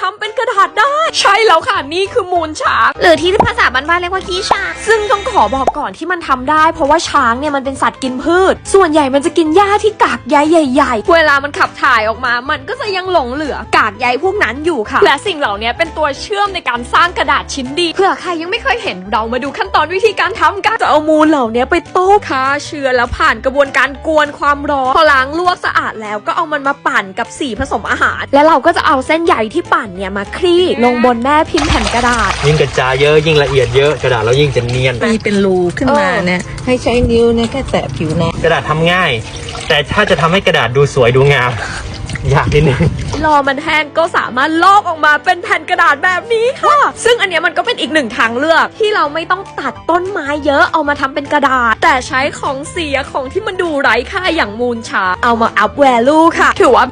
ทำเป็นกระดาษได้ ใช่แล้วค่ะนี่คือมูลช้าง หรือที่ภาษาบ้านๆเรียกว่าขี้ช้าง ซึ่งต้องขอบอกก่อนที่มันทำได้ เพราะว่าช้างเนี่ยมันเป็นสัตว์กินพืช ส่วนใหญ่มันจะกินหญ้าที่กากใยใหญ่ ๆ เวลามันขับถ่ายออกมา มันก็จะยังหลงเหลือกากใยพวกนั้นอยู่ค่ะ และสิ่งเหล่านี้เป็นตัวเชื่อมในการสร้างกระดาษชิ้นดีเพื่อใครยังไม่เคยเห็นเรามาดูขั้นตอนวิธีการทำกันจะเอามูลเหล่านี้ไปโต้ฆ่าเชื้อแล้วผ่านกระบวนการกวนความร้อนพอล้างลวกสะอาดแล้วก็เอามันมาปั่นกับสีผสมอาหาร และเราก็จะเอาเส้นใยที่ปั่นเนี่ยมาคลี่ลงบนแม่พิมพ์แผ่นกระดาษ ยิ่งกระจายเยอะยิ่งละเอียดเยอะกระดาษเรายิ่งจะเนียน มีเป็นรูขึ้นมาเนี่ยให้ใช้นิ้วเนี่ยแค่แตะผิวหนะกระดาษทำง่าย แต่ถ้าจะทำให้กระดาษดูสวยดูงาม ยากนิดนึง รอมันแห้งก็สามารถลอกออกมาเป็นแผ่นกระดาษแบบนี้ค่ะ ซึ่งอันเนี้ยมันก็เป็นอีกหนึ่งทางเลือกที่เราไม่ต้องตัดต้นไม้เยอะเอามาทำเป็นกระดาษ แต่ใช้ของเสียของที่มันดูไร้ค่าอย่างมูลชา เอามาอัพแวลูค่ะ ถือว่าเป็น